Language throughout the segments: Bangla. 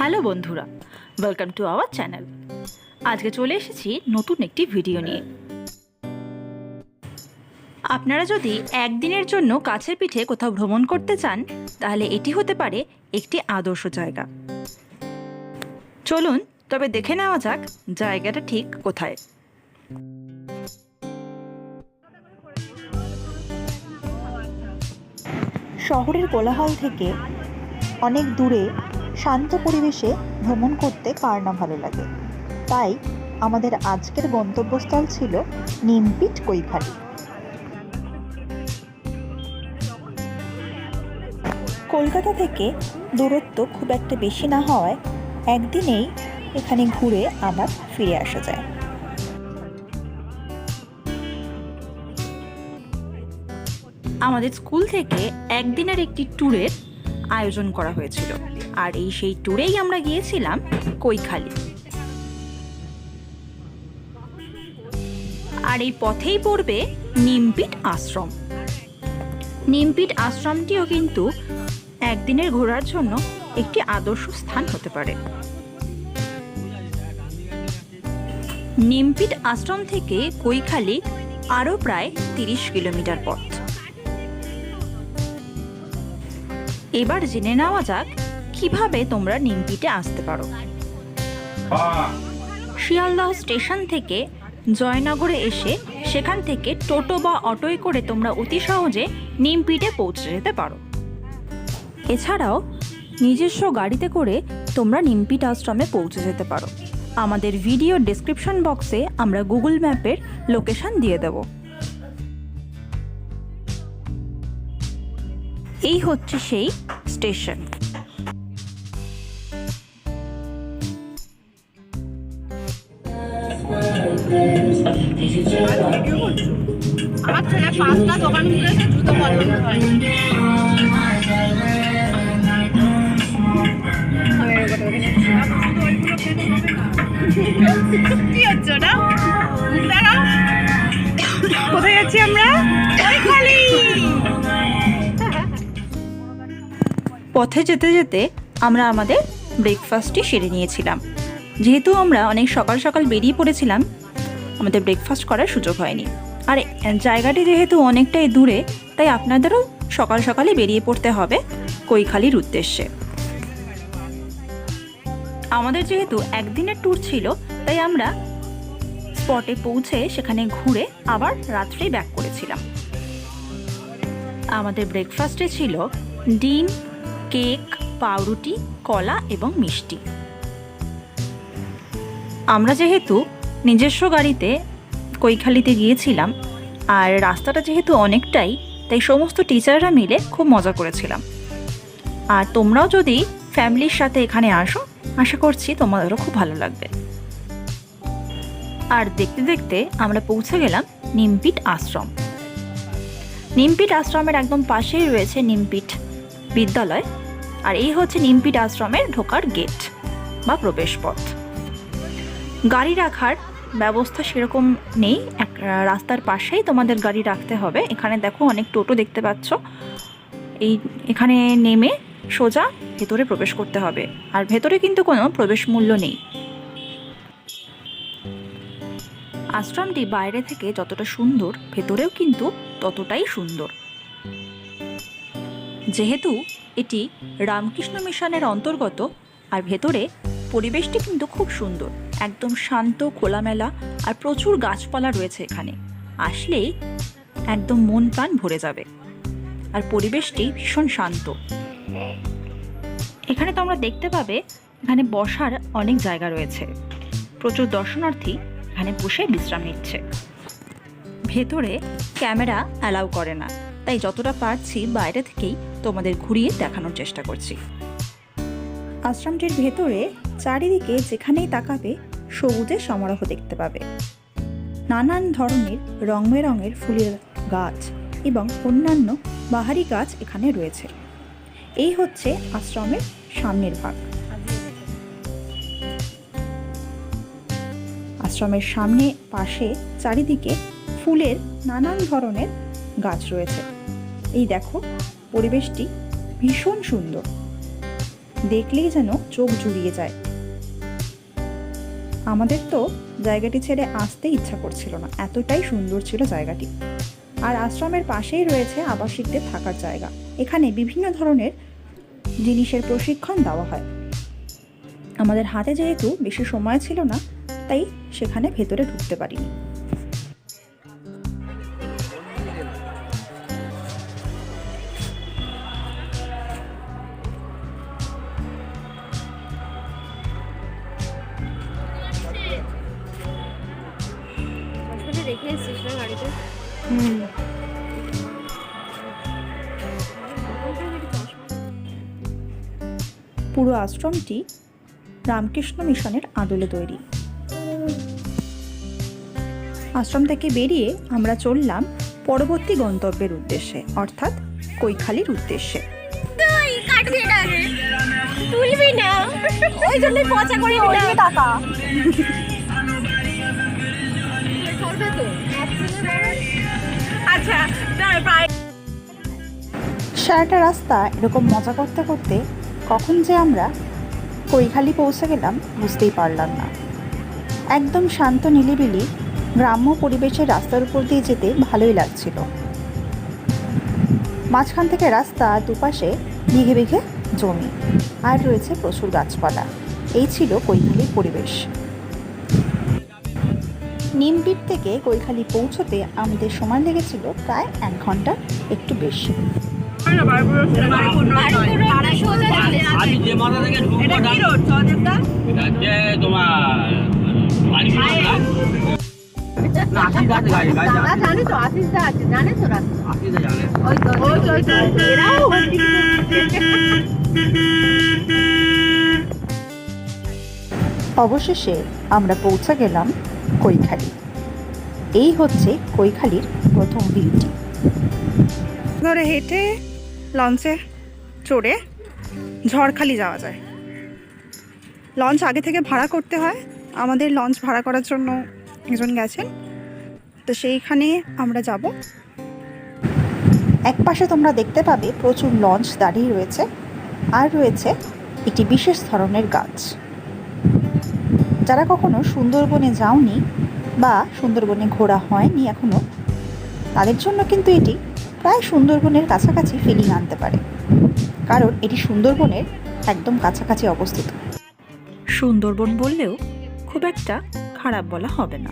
হ্যালো বন্ধুরা ওয়েলকাম টু আওয়ার চ্যানেল আজকে চলে এসেছি নতুন একটি ভিডিও নিয়ে। আপনারা যদি একদিনের জন্য কাছের পিঠে কোথাও ভ্রমণ করতে চান, তাহলে এটি হতে পারে একটি আদর্শ জায়গা। চলুন, তবে দেখে নেওয়া যাক জায়গাটা ঠিক কোথায়। শহরের কোলাহল থেকে অনেক দূরে শান্ত পরিবেশে ভ্রমণ করতে কার না ভালো লাগে? তাই আমাদের আজকের গন্তব্যস্থল ছিল নিমপিট কৈখালি। কলকাতা থেকে দূরত্ব খুব একটা বেশি না হওয়ায় একদিনেই এখানে ঘুরে আবার ফিরে আসা যায়। আমাদের স্কুল থেকে একদিনের একটি ট্যুরের আয়োজন করা হয়েছিল। আর এই সেই ট্যুরেই আমরা গিয়েছিলাম কৈখালি। আর এই পথেই পড়বে নিমপিট আশ্রম। নিমপিট আশ্রমটিও কিন্তু একদিনের ঘোরার জন্য একটি আদর্শ স্থান হতে পারে। নিমপিট আশ্রম থেকে কৈখালি আরও প্রায় তিরিশ কিলোমিটার পথ। এবার জেনে নেওয়া যাক কীভাবে তোমরা নিমপিটে আসতে পারো? শিয়ালদহ স্টেশন থেকে জয়নগরে এসে সেখান থেকে টোটো বা অটোয় করে তোমরা অতি সহজে নিমপিটে পৌঁছে যেতে পারো। এছাড়াও নিজস্ব গাড়িতে করে তোমরা নিমপিট আশ্রমে পৌঁছে যেতে পারো। আমাদের ভিডিও ডেসক্রিপশন বক্সে আমরা গুগল ম্যাপের লোকেশন দিয়ে দেব। এই হচ্ছে সেই স্টেশন আমার ছেলে পাঁচটা দোকান জুতো পছন্দ কি হচ্ছে ওটা কোথায় যাচ্ছি আমরা পথে যেতে যেতে আমরা আমাদের ব্রেকফাস্টটি সেরে নিয়েছিলাম। যেহেতু আমরা অনেক সকাল সকাল বেরিয়ে পড়েছিলাম আমাদের ব্রেকফাস্ট করার সুযোগ হয়নি। আর, জায়গাটি যেহেতু অনেকটাই দূরে, তাই আপনাদেরও সকাল সকালে বেরিয়ে পড়তে হবে কৈখালির উদ্দেশ্যে। আমাদের যেহেতু একদিনের ট্যুর ছিল, তাই আমরা স্পটে পৌঁছে সেখানে ঘুরে আবার রাত্রেই ব্যাক করেছিলাম। আমাদের ব্রেকফাস্টে ছিল ডিম, কেক, পাউরুটি, কলা এবং মিষ্টি। আমরা যেহেতু নিজস্ব গাড়িতে কৈখালিতে গিয়েছিলাম আর রাস্তাটা যেহেতু অনেকটাই, তাই সমস্ত টিচাররা মিলে খুব মজা করেছিলাম। আর তোমরাও যদি ফ্যামিলির সাথে এখানে আসো, আশা করছি তোমাদেরও খুব ভালো লাগবে। আর দেখতে দেখতে আমরা পৌঁছে গেলাম নিমপিট আশ্রম। নিমপিট আশ্রমের একদম পাশেই রয়েছে নিমপিট বিদ্যালয়। আর এই হচ্ছে নিমপিট আশ্রমের ঢোকার গেট বা প্রবেশপথ। গাড়ি রাখার ব্যবস্থা সেরকম নেই। এক রাস্তার পাশেই তোমাদের গাড়ি রাখতে হবে। এখানে দেখো অনেক টোটো দেখতে পাচ্ছ। এই, এখানে নেমে সোজা ভেতরে প্রবেশ করতে হবে। আর ভেতরে কিন্তু কোনো প্রবেশ মূল্য নেই। আশ্রমটি বাইরে থেকে যতটা সুন্দর, ভেতরেও কিন্তু ততটাই সুন্দর। যেহেতু এটি রামকৃষ্ণ মিশনের অন্তর্গত, আর ভেতরে পরিবেশটি কিন্তু খুব সুন্দর। একদম শান্ত, খোলামেলা আর প্রচুর গাছপালা রয়েছে এখানে। আসলেই একদম মন প্রাণ ভরে যাবে। আর পরিবেশটি ভীষণ শান্ত। এখানে তোমরা দেখতে পাবে এখানে বসার অনেক জায়গা রয়েছে। প্রচুর দর্শনার্থী এখানে বসে বিশ্রাম নিচ্ছে। ভেতরে ক্যামেরা অ্যালাউ করে না। তাই যতটা পারছি বাইরে থেকেই তোমাদের ঘুরিয়ে দেখানোর চেষ্টা করছি। আশ্রমটির ভেতরে চারিদিকে যেখানেই তাকাবে সবুজের সমারোহ দেখতে পাবে। নানান ধরনের রং বেরঙের ফুলের গাছ এবং অন্যান্য বাহারি গাছ এখানে রয়েছে। এই হচ্ছে আশ্রমের সামনের ভাগ। আশ্রমের সামনে পাশে চারিদিকে ফুলের নানান ধরনের গাছ রয়েছে। এই দেখো, পরিবেশটি ভীষণ সুন্দর। দেখলেই যেন চোখ জুড়িয়ে যায়। আমাদের তো জায়গাটি ছেড়ে আসতে ইচ্ছা করছিল না। এতটাই সুন্দর ছিল জায়গাটি। আর আশ্রমের পাশেই রয়েছে আবাসিকদের থাকার জায়গা। এখানে বিভিন্ন ধরনের জিনিসের প্রশিক্ষণ দেওয়া হয়। আমাদের হাতে যেহেতু বেশি সময় ছিল না, তাই সেখানে ভেতরে ঢুকতে পারিনি। রেখে এসেছিস না গাড়িতে? পুরো আশ্রমটি রামকৃষ্ণ মিশনের আদলে তৈরি। আশ্রম থেকে বেরিয়ে আমরা চললাম পরবর্তী গন্তব্যের উদ্দেশ্যে অর্থাৎ কৈখালির উদ্দেশ্যে। তুলবি না। ওই জন্যই পচা করে টাকা। সারাটা রাস্তা এরকম মজা করতে করতে কখন যে আমরা কৈখালি পৌঁছে গেলাম বুঝতেই পারলাম না। একদম শান্ত নিলিবিলি গ্রাম্য পরিবেশের রাস্তার উপর দিয়ে যেতে ভালোই লাগছিল। মাঝখান থেকে রাস্তা দুপাশে বিঘে বিঘে জমি, আর রয়েছে প্রচুর গাছপালা। এই ছিল কৈখালির পরিবেশ। নিমপিট থেকে কৈখালি পৌঁছতে আমাদের সময় লেগেছিল প্রায় এক ঘণ্টা, একটু বেশি। অবশেষে আমরা পৌঁছে গেলাম কৈখালি। এই হচ্ছে কৈখালির প্রথম ভিউটি ধরে হেঁটে লঞ্চে চড়ে ঝড়খালি যাওয়া যায়। লঞ্চ আগে থেকে ভাড়া করতে হয়। আমাদের লঞ্চ ভাড়া করার জন্য একজন গেছেন। তো সেইখানে আমরা যাব। এক পাশে তোমরা দেখতে পাবে প্রচুর লঞ্চ দাঁড়িয়ে রয়েছে। আর রয়েছে একটি বিশেষ ধরনের গাছ। যারা কখনো সুন্দরবনে যাওনি বা সুন্দরবনে ঘোরা হয়নি এখনও, তাদের জন্য কিন্তু এটি প্রায় সুন্দরবনের কাছাকাছি ফিলিং আনতে পারে। কারণ এটি সুন্দরবনের একদম কাছাকাছি অবস্থিত। সুন্দরবন বললেও খুব একটা খারাপ বলা হবে না।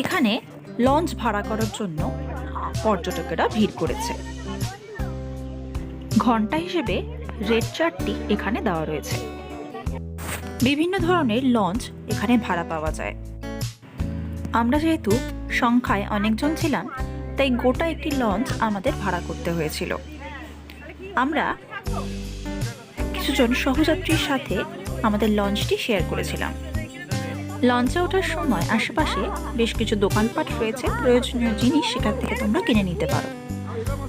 এখানে লঞ্চ ভাড়া করার জন্য পর্যটকেরা ভিড় করেছে। ঘণ্টা হিসেবে রেড চার্টটি এখানে দেওয়া রয়েছে। বিভিন্ন ধরনের লঞ্চ এখানে ভাড়া পাওয়া যায়। আমরা যেহেতু সংখ্যায় অনেকজন ছিলাম, তাই গোটা একটি লঞ্চ আমাদের ভাড়া করতে হয়েছিল। আমরা কিছুজন সহযাত্রীর সাথে আমাদের লঞ্চটি শেয়ার করেছিলাম। লঞ্চে ওঠার সময় আশেপাশে বেশ কিছু দোকানপাট রয়েছে। প্রয়োজনীয় জিনিস সেখান থেকে তোমরা কিনে নিতে পারো।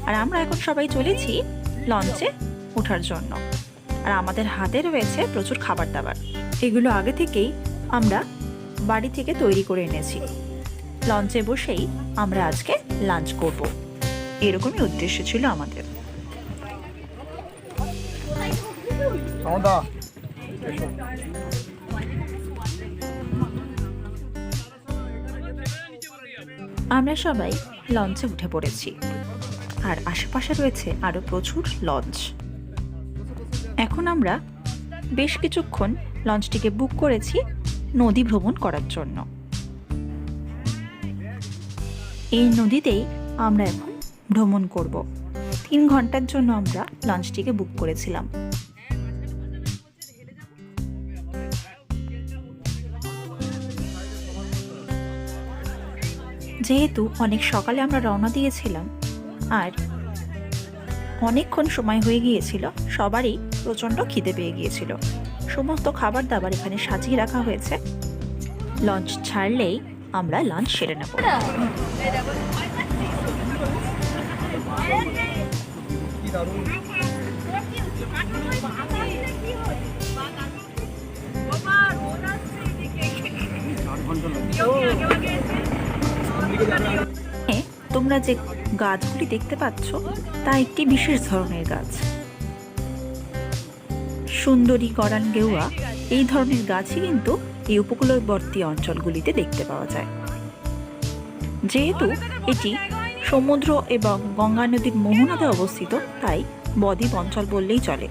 আর আমরা এখন সবাই চলেছি লঞ্চে ওঠার জন্য। আর আমাদের হাতে রয়েছে প্রচুর খাবার দাবার। এগুলো আগে থেকেই আমরা বাড়ি থেকে তৈরি করে এনেছি। লঞ্চে বসেই আমরা আজকে লাঞ্চ করব। এরকমই উদ্দেশ্য ছিল আমাদের। আমরা সবাই লঞ্চে উঠে পড়েছি। আর আশেপাশে রয়েছে আরও প্রচুর লঞ্চ। এখন আমরা বেশ কিছুক্ষণ লঞ্চটিকে বুক করেছি নদী ভ্রমণ করার জন্য। এই নদীতেই আমরা এখন ভ্রমণ করব। তিন ঘণ্টার জন্য আমরা লঞ্চটিকে বুক করেছিলাম। যেহেতু অনেক সকালে আমরা রওনা দিয়েছিলাম আর অনেকক্ষণ সময় হয়ে গিয়েছিল সবারই প্রচণ্ড খিদে পেয়ে গিয়েছিল। সমস্ত খাবার দাবার এখানে সাজিয়ে রাখা হয়েছে। লঞ্চ ছাড়লেই আমরা লাঞ্চ সেরে নেব। তোমরা যে গাছগুলি দেখতে পাচ্ছ, তা একটি বিশেষ ধরনের গাছ। সুন্দরী করান গেউয়া এই ধরনের গাছই কিন্তু এই উপকূলবর্তী অঞ্চলগুলিতে দেখতে পাওয়া যায়। যেহেতু এটি সমুদ্র এবং গঙ্গা নদীর মোহনাতে অবস্থিত, তাই বদ্বীপ অঞ্চল বললেই চলে।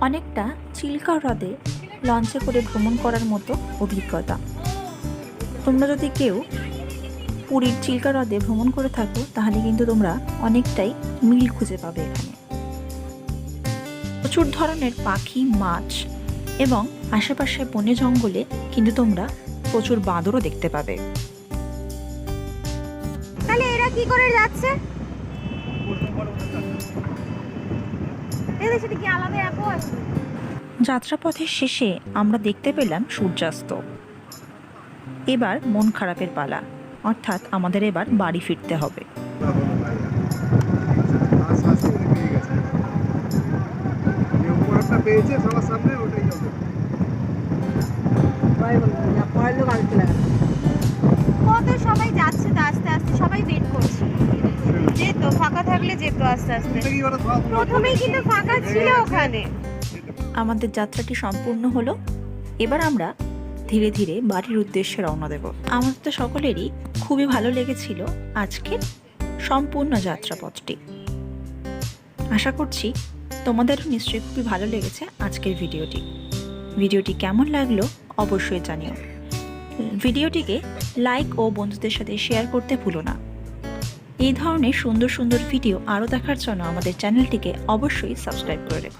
অনেকটা চিল্কা হ্রদে লঞ্চে করে ভ্রমণ করার মতো অভিজ্ঞতা। তোমরা যদি কেউ পুরীর চিল্কা হ্রদে ভ্রমণ করে থাকো তাহলে কিন্তু তোমরা অনেকটাই মিল খুঁজে পাবে এখানে। প্রচুর ধরনের পাখি মাছ এবং আশেপাশে বনে জঙ্গলে কিন্তু তোমরা প্রচুর বাঁদরও দেখতে পাবে। তাহলে এরা কি করে যাচ্ছে? যাত্রাপথের শেষে আমরা দেখতে পেলাম সূর্যাস্ত। এবার মন খারাপের পালা। অর্থাৎ আমাদের এবার বাড়ি ফিরতে হবে। পেয়েছে সবার সামনে ওটাই হবে কত সবাই যাচ্ছে তো আস্তে আস্তে সবাই ওয়েট করছে। যেত ফাঁকা থাকলে যেত আস্তে আস্তে। প্রথমেই কিন্তু ফাঁকা ছিল ওখানে। আমাদের যাত্রাটি সম্পূর্ণ হলো। এবার আমরা ধীরে ধীরে বাড়ির উদ্দেশ্যে রওনা দেব। আমাদের তো সকলেরই খুবই ভালো লেগেছিল আজকের সম্পূর্ণ যাত্রাপথটি। আশা করছি তোমাদেরও নিশ্চয়ই খুবই ভালো লেগেছে আজকের ভিডিওটি। ভিডিওটি কেমন লাগল অবশ্যই জানিও। ভিডিওটিকে লাইক ও বন্ধুদের সাথে শেয়ার করতে ভুলো না। এই ধরনের সুন্দর সুন্দর ভিডিও আরও দেখার জন্য আমাদের চ্যানেলটিকে অবশ্যই সাবস্ক্রাইব করে রেখো।